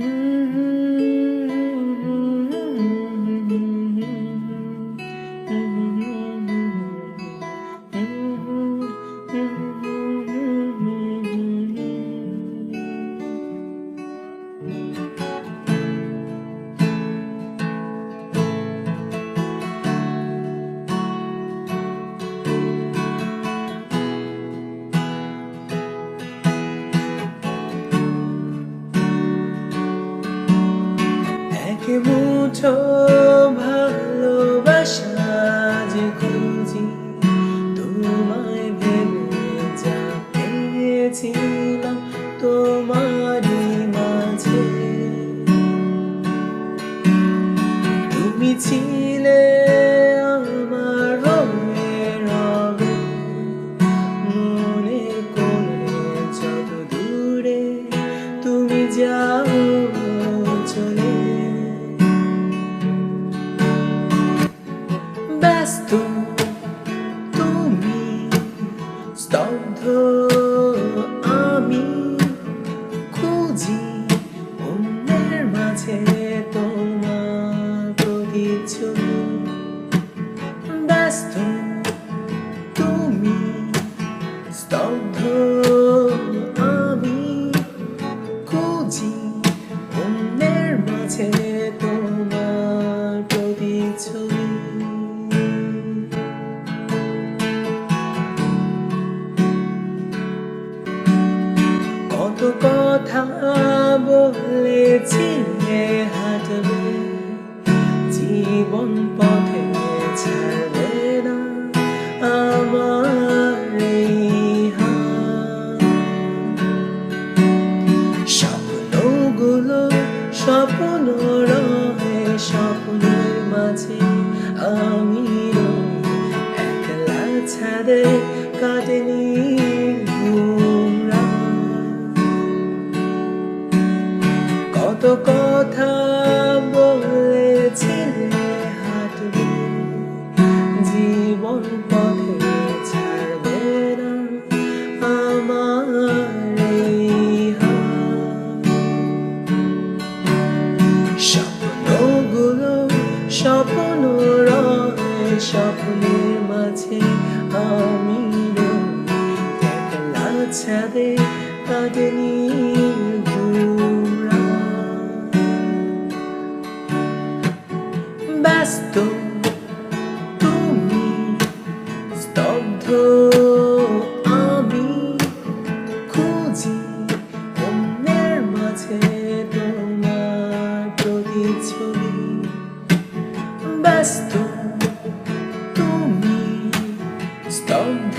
Mm-hmm. এক মুঠো ভালোবাসা যে খুঁজি তোমায় ভেবে যা পেয়েছিলাম তোমারই মাঝে। তুমি ছিলে স্তব্ধ আমি খুঁজি অন্যের মাঝে তোমার প্রতিচ্ছবি। ব্যস্ত কত কথা বলেছিলে হাঁটবে জীবন পথে ছাড়বে না আমার। স্বপ্নগুলো স্বপ্ন রহে, স্বপ্নের মাঝে আমি একলা ছাদে কাটেনি স্বপ্নগুলো স্বপ্ন রহে স্বপ্নের মাঝে আমি একলা ছাদে কাটে ব্যস্ত ব্যস্ত তুমি স্তব্ধ